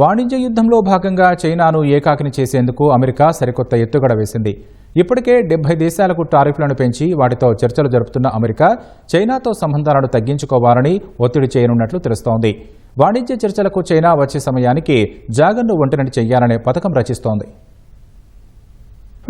వాణిజ్య యుద్ధంలో భాగంగా చైనాను ఏకాకిని చేసేందుకు అమెరికా సరికొత్త ఎత్తుగడ వేసింది. ఇప్పటికే డెబ్బై దేశాలకు టారిఫ్లను పెంచి వాటితో చర్చలు జరుపుతున్న అమెరికా చైనాతో సంబంధాలను తగ్గించుకోవాలని ఒత్తిడి చేయనున్నట్లు తెలుస్తోంది. వాణిజ్య చర్చలకు చైనా వచ్చే సమయానికి జాగన్ను ఒంటరిని చేయాలనే పథకం రచిస్తోంది.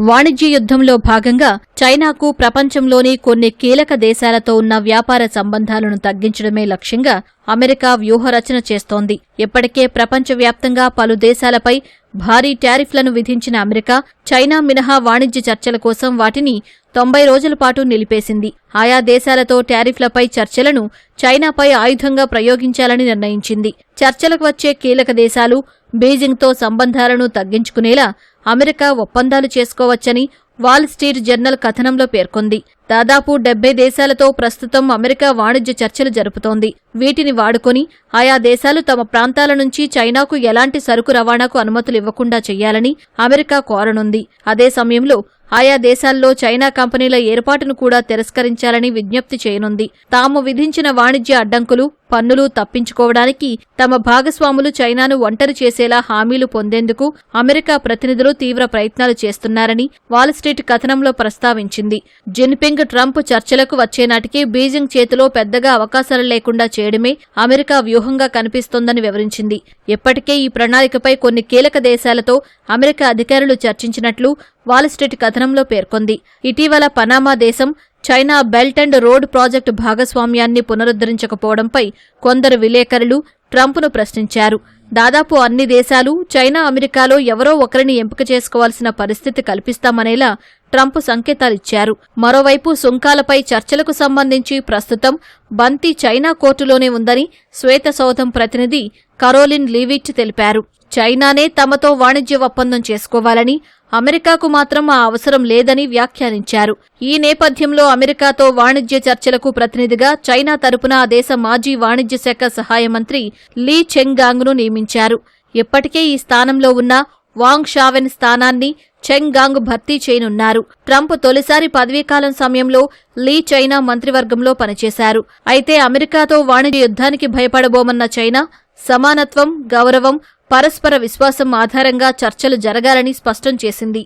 వాణిజ్య యుద్ధంలో భాగంగా చైనాకు ప్రపంచంలోని కొన్ని కీలక దేశాలతో ఉన్న వ్యాపార సంబంధాలను తగ్గించడమే లక్ష్యంగా అమెరికా వ్యూహరచన చేస్తోంది. ఇప్పటికే ప్రపంచవ్యాప్తంగా పలు దేశాలపై భారీ టారిఫ్లను విధించిన అమెరికా చైనా మినహా వాణిజ్య చర్చల కోసం వాటిని తొంభై రోజుల పాటు నిలిపేసింది. ఆయా దేశాలతో టారిఫ్లపై చర్చలను చైనాపై ఆయుధంగా ప్రయోగించాలని నిర్ణయించింది. చర్చలకు వచ్చే కీలక దేశాలు బీజింగ్తో సంబంధాలను తగ్గించుకునేలా అమెరికా ఒప్పందాలు చేసుకోవచ్చని వాల్ స్ట్రీట్ జర్నల్ కథనంలో పేర్కొంది. దాదాపు డెబ్బై దేశాలతో ప్రస్తుతం అమెరికా వాణిజ్య చర్చలు జరుపుతోంది. వీటిని వాడుకొని ఆయా దేశాలు తమ ప్రాంతాల నుంచి చైనాకు ఎలాంటి సరుకు రవాణాకు అనుమతులు ఇవ్వకుండా చేయాలని అమెరికా కోరనుంది. అదే సమయంలో ఆయా దేశాల్లో చైనా కంపెనీల ఏర్పాటును కూడా తిరస్కరించాలని విజ్ఞప్తి చేయనుంది. తాము విధించిన వాణిజ్య అడ్డంకులు పన్నులు తప్పించుకోవడానికి తమ భాగస్వాములు చైనాను ఒంటరి చేసేలా హామీలు పొందేందుకు అమెరికా ప్రతినిధులు తీవ్ర ప్రయత్నాలు చేస్తున్నారని వాల్ స్ట్రీట్ కథనంలో ప్రస్తావించింది. జిన్పింగ్ ట్రంప్ చర్చలకు వచ్చేనాటికి బీజింగ్ చేతిలో పెద్దగా అవకాశాలు లేకుండా చేయడమే అమెరికా వ్యూహంగా కనిపిస్తోందని వివరించింది. ఇప్పటికే ఈ ప్రణాళికపై కొన్ని కీలక దేశాలతో అమెరికా అధికారులు చర్చించినట్లు వాల్ స్ట్రీట్ కథనంలో పేర్కొంది. ఇటీవల పనామా దేశం China belt and road project భాగస్వామ్యాన్ని పునరుద్ధరించకపోవడంపై కొందరు విలేకరులు ట్రంప్ను ప్రశ్నించారు. దాదాపు అన్ని దేశాలు చైనా అమెరికాలో ఎవరో ఒకరిని ఎంపిక చేసుకోవాల్సిన పరిస్థితి కల్పిస్తామనేలా ట్రంప్ సంకేతాలిచ్చారు. మరోవైపు సుంకాలపై చర్చలకు సంబంధించి ప్రస్తుతం బంతి చైనా కోర్టులోనే ఉందని శ్వేతసౌధం ప్రతినిధి కరోలిన్ లీవిట్ తెలిపారు. చైనానే తమతో వాణిజ్య ఒప్పందం చేసుకోవాలని అమెరికాకు మాత్రం ఆ అవసరం లేదని వ్యాఖ్యానించారు. ఈ నేపథ్యంలో అమెరికాతో వాణిజ్య చర్చలకు ప్రతినిధిగా చైనా తరపున ఆ దేశ మాజీ వాణిజ్య శాఖ సహాయ మంత్రి లీ చెంగాంగ్ను నియమించారు. ఇప్పటికే ఈ స్థానంలో ఉన్న వాంగ్ షావెన్ స్థానాన్ని చెంగాంగ్ భర్తీ చేయనున్నారు. ట్రంప్ తొలిసారి పదవీకాలం సమయంలో లీ చైనా మంత్రివర్గంలో పనిచేశారు. అయితే అమెరికాతో వాణిజ్య యుద్ధానికి భయపడబోమన్న చైనా సమానత్వం గౌరవం పరస్పర విశ్వాసం ఆధారంగా చర్చలు జరగాలని స్పష్టం చేసింది.